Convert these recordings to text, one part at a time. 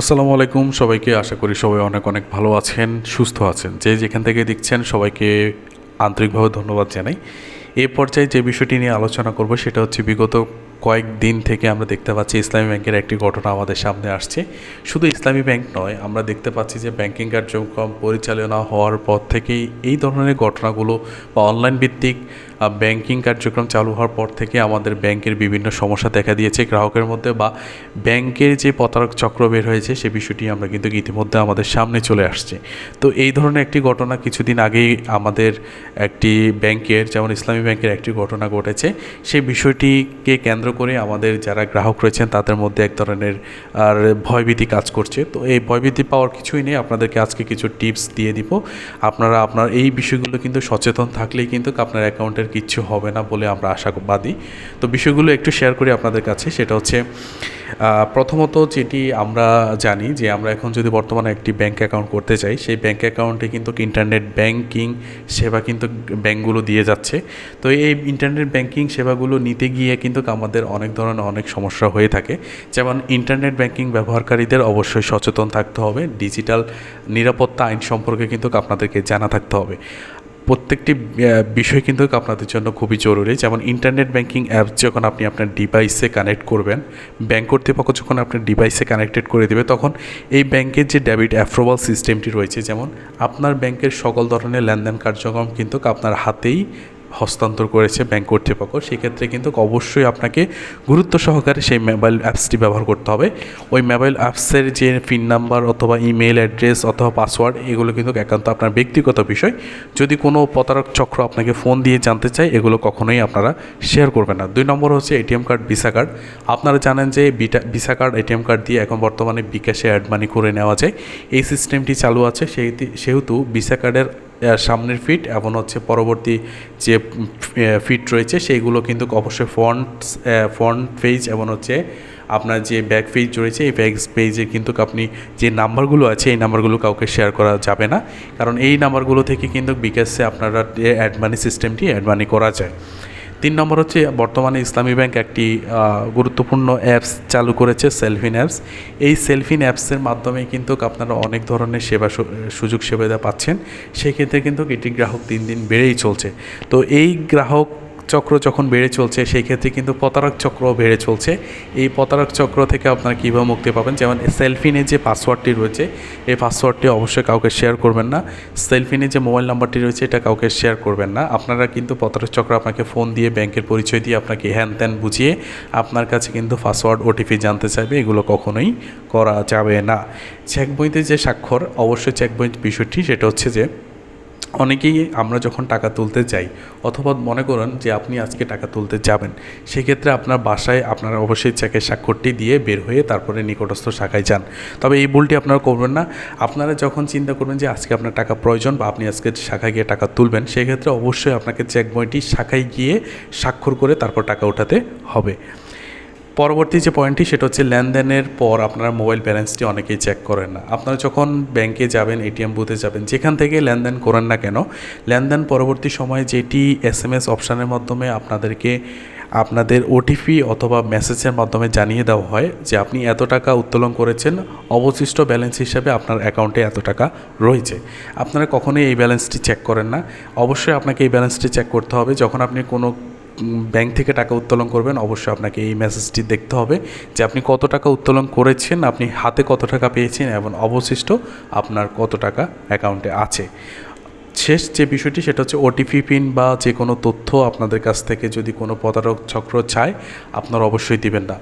আসসালামু আলাইকুম, সবাইকে আশা করি সবাই অনেক অনেক ভালো আছেন, সুস্থ আছেন। যে যেখান থেকে দেখছেন, সবাইকে আন্তরিকভাবে ধন্যবাদ জানাই। এ পর্যায়ে যে বিষয়টি নিয়ে আলোচনা করব, সেটা হচ্ছে বিগত কয়েকদিন থেকে আমরা দেখতে পাচ্ছি ইসলামী ব্যাংকের একটি ঘটনা আমাদের সামনে আসছে। শুধু ইসলামী ব্যাংক নয়, আমরা দেখতে পাচ্ছি যে ব্যাংকিং কার্যক্রম পরিচালনা হওয়ার পর থেকেই এই ধরনের ঘটনাগুলো বা অনলাইন ভিত্তিক ব্যাংকিং কার্যক্রম চালু হওয়ার পর থেকে আমাদের ব্যাংকের বিভিন্ন সমস্যা দেখা দিয়েছে গ্রাহকের মধ্যে বা ব্যাংকের যে প্রতারক চক্র বের হয়েছে সে বিষয়টি আমরা কিন্তু ইতিমধ্যে আমাদের সামনে চলে আসছে। তো এই ধরনের একটি ঘটনা কিছুদিন আগেই আমাদের একটি ব্যাংকের যেমন ইসলামী ব্যাংকের একটি ঘটনা ঘটেছে সেই বিষয়টিকে কেন্দ্র করে আমাদের যারা গ্রাহক রয়েছেন তাদের মধ্যে এক ধরনের, আর ভয়ভীতি কাজ করছে। তো এই ভয়ভীতি পাওয়ার কিছুই নেই, আপনাদেরকে আজকে কিছু টিপস দিয়ে দিব। আপনারা আপনার এই বিষয়গুলো কিন্তু সচেতন থাকলেই কিন্তু আপনার অ্যাকাউন্টের কিচ্ছু হবে না বলে আমরা আশাবাদী। তো বিষয়গুলো একটু শেয়ার করি আপনাদের কাছে, সেটা হচ্ছে প্রথমত যেটি আমরা জানি যে আমরা এখন যদি বর্তমানে একটি ব্যাংক অ্যাকাউন্ট করতে চাই, সেই ব্যাংক অ্যাকাউন্টে কিন্তু ইন্টারনেট ব্যাংকিং সেবা কিন্তু ব্যাংকগুলো দিয়ে যাচ্ছে। তো এই ইন্টারনেট ব্যাংকিং সেবাগুলো নিতে গিয়ে কিন্তু আমাদের অনেক ধরনের অনেক সমস্যা হয়ে থাকে। যেমন ইন্টারনেট ব্যাংকিং ব্যবহারকারীদের অবশ্যই সচেতন থাকতে হবে ডিজিটাল নিরাপত্তা আইন সম্পর্কে কিন্তু আপনাদেরকে জানা থাকতে হবে। প্রত্যেকটি বিষয় কিন্তু আপনাদের জন্য খুবই জরুরি। যেমন ইন্টারনেট ব্যাংকিং অ্যাপ যখন আপনি আপনার ডিভাইসে কানেক্ট করবেন ব্যাংক কর্তৃপক্ষ যখন আপনার ডিভাইসে কানেক্টেড করে দেবে, তখন এই ব্যাংকের যে ডেবিট অ্যাপ্রুভাল সিস্টেমটি রয়েছে, যেমন আপনার ব্যাংকের সকল ধরনের লেনদেন কার্যক্রম কিন্তু আপনার হাতেই হস্তান্তর করেছে ব্যাংক কর্তৃপক্ষ, সেক্ষেত্রে কিন্তু অবশ্যই আপনাকে গুরুত্ব সহকারে সেই মোবাইল অ্যাপসটি ব্যবহার করতে হবে। ওই মোবাইল অ্যাপসের যে পিন নাম্বার অথবা ইমেল অ্যাড্রেস অথবা পাসওয়ার্ড এগুলো কিন্তু একান্ত আপনার ব্যক্তিগত বিষয়। যদি কোনো প্রতারক চক্র আপনাকে ফোন দিয়ে জানতে চায়, এগুলো কখনোই আপনারা শেয়ার করবেন না। দুই নম্বর হচ্ছে এটিএম কার্ড ভিসা কার্ড আপনারা জানেন যে বিটা ভিসা কার্ড এটিএম কার্ড দিয়ে এখন বর্তমানে বিকাশে অ্যাড মানি করে নেওয়া যায়। এই সিস্টেমটি চালু আছে, সেহেতু ভিসা কার্ডের সামনের ফিট এবং হচ্ছে পরবর্তী যে ফিট রয়েছে সেইগুলো কিন্তু অবশ্যই ফ্রন্ট ফ্রন্ট পেজ এবং হচ্ছে আপনার যে ব্যাক পেজ রয়েছে এই ব্যাক পেজে কিন্তু আপনি যে নাম্বারগুলো আছে এই নাম্বারগুলো কাউকে শেয়ার করা যাবে না। কারণ এই নাম্বারগুলো থেকে কিন্তু বিকাশে আপনারা অ্যাডমানি সিস্টেমটি অ্যাডমানি করা যায়। তিন নম্বর হচ্ছে বর্তমানে ইসলামী ব্যাংক একটি গুরুত্বপূর্ণ অ্যাপস চালু করেছে, সেলফিন অ্যাপস। এই সেলফিন অ্যাপসের মাধ্যমে কিন্তু আপনারা অনেক ধরনের সেবা সুযোগ সুবিধা পাচ্ছেন। সেক্ষেত্রে কিন্তু এটি গ্রাহক দিন দিন বেড়েই চলছে। তো এই গ্রাহক চক্র যখন বেড়ে চলছে, সেই ক্ষেত্রে কিন্তু প্রতারক চক্র বেড়ে চলছে। এই প্রতারক চক্র থেকে আপনারা কীভাবে মুক্তি পাবেন? যেমন সেলফিনে যে পাসওয়ার্ডটি রয়েছে, এই পাসওয়ার্ডটি অবশ্যই কাউকে শেয়ার করবেন না। সেলফিনে যে মোবাইল নাম্বারটি রয়েছে, এটা কাউকে শেয়ার করবেন না। আপনারা কিন্তু প্রতারক চক্র আপনাকে ফোন দিয়ে, ব্যাংকের পরিচয় দিয়ে আপনাকে হ্যান ত্যান বুঝিয়ে আপনার কাছে কিন্তু পাসওয়ার্ড, ওটিপি জানতে চাইবে। এগুলো কখনোই করা যাবে না। চেক বইতে যে স্বাক্ষর, অবশ্যই চেক বই বিষয়টি, সেটা হচ্ছে যে অনেকেই আমরা যখন টাকা তুলতে যাই অথবা মনে করেন যে আপনি আজকে টাকা তুলতে যাবেন, সেক্ষেত্রে আপনার বাসায় আপনারা অবশ্যই চেকের স্বাক্ষরটি দিয়ে বের হয়ে তারপরে নিকটস্থ শাখায় যান। তবে এই ভুলটি আপনারা করবেন না। আপনারা যখন চিন্তা করবেন যে আজকে আপনার টাকা প্রয়োজন বা আপনি আজকে শাখায় গিয়ে টাকা তুলবেন, সেক্ষেত্রে অবশ্যই আপনাকে চেক বইটি শাখায় গিয়ে স্বাক্ষর করে তারপর টাকা ওঠাতে হবে। পরবর্তী যে পয়েন্টটি সেটা হচ্ছে লেনদেনের পর আপনারা মোবাইল ব্যালেন্সটি অনেকেই চেক করেন না। আপনারা যখন ব্যাংকে যাবেন এটিএম বুথে যাবেন, যেখান থেকে লেনদেন করেন না কেন, লেনদেন পরবর্তী সময়ে যেটি এস এম এস অপশানের মাধ্যমে আপনাদেরকে আপনাদের ওটিপি অথবা মেসেজের মাধ্যমে জানিয়ে দেওয়া হয় যে আপনি এত টাকা উত্তোলন করেছেন, অবশিষ্ট ব্যালেন্স হিসাবে আপনার অ্যাকাউন্টে এত টাকা রয়েছে। আপনারা কখনোই এই ব্যালেন্সটি চেক করেন না। অবশ্যই আপনাকে এই ব্যালেন্সটি চেক করতে হবে। যখন আপনি কোনো ব্যাংক থেকে টাকা উত্তোলন করবেন, অবশ্যই আপনাকে এই মেসেজটি দেখতে হবে যে আপনি কত টাকা উত্তোলন করেছেন, আপনি হাতে কত টাকা পেয়েছেন এবং অবশিষ্ট আপনার কত টাকা অ্যাকাউন্টে আছে। শেষ যে বিষয়টি, সেটা হচ্ছে ওটিপি পিন বা যে কোনো তথ্য আপনাদের কাছ থেকে যদি কোনো প্রতারক চক্র চায়, আপনারা অবশ্যই দিবেন না।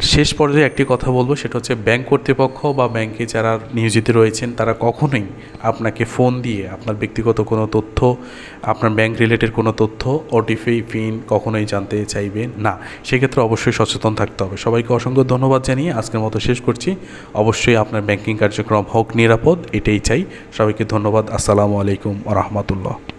শেষ পর্যায়ে একটি কথা বলব, সেটা হচ্ছে ব্যাংক কর্তৃপক্ষ বা ব্যাংকে যারা নিয়োজিত রয়েছেন, তারা কখনোই আপনাকে ফোন দিয়ে আপনার ব্যক্তিগত কোনো তথ্য, আপনার ব্যাংক রিলেটেড কোনো তথ্য ওটিপি পিন কখনোই জানতে চাইবে না। সেক্ষেত্রে অবশ্যই সচেতন থাকতে হবে। সবাইকে অসংখ্য ধন্যবাদ জানিয়ে আজকের মতো শেষ করছি। অবশ্যই আপনার ব্যাংকিং কার্যক্রম হোক নিরাপদ, এটাই চাই। সবাইকে ধন্যবাদ। আসসালামু আলাইকুম রহমতুল্লাহ।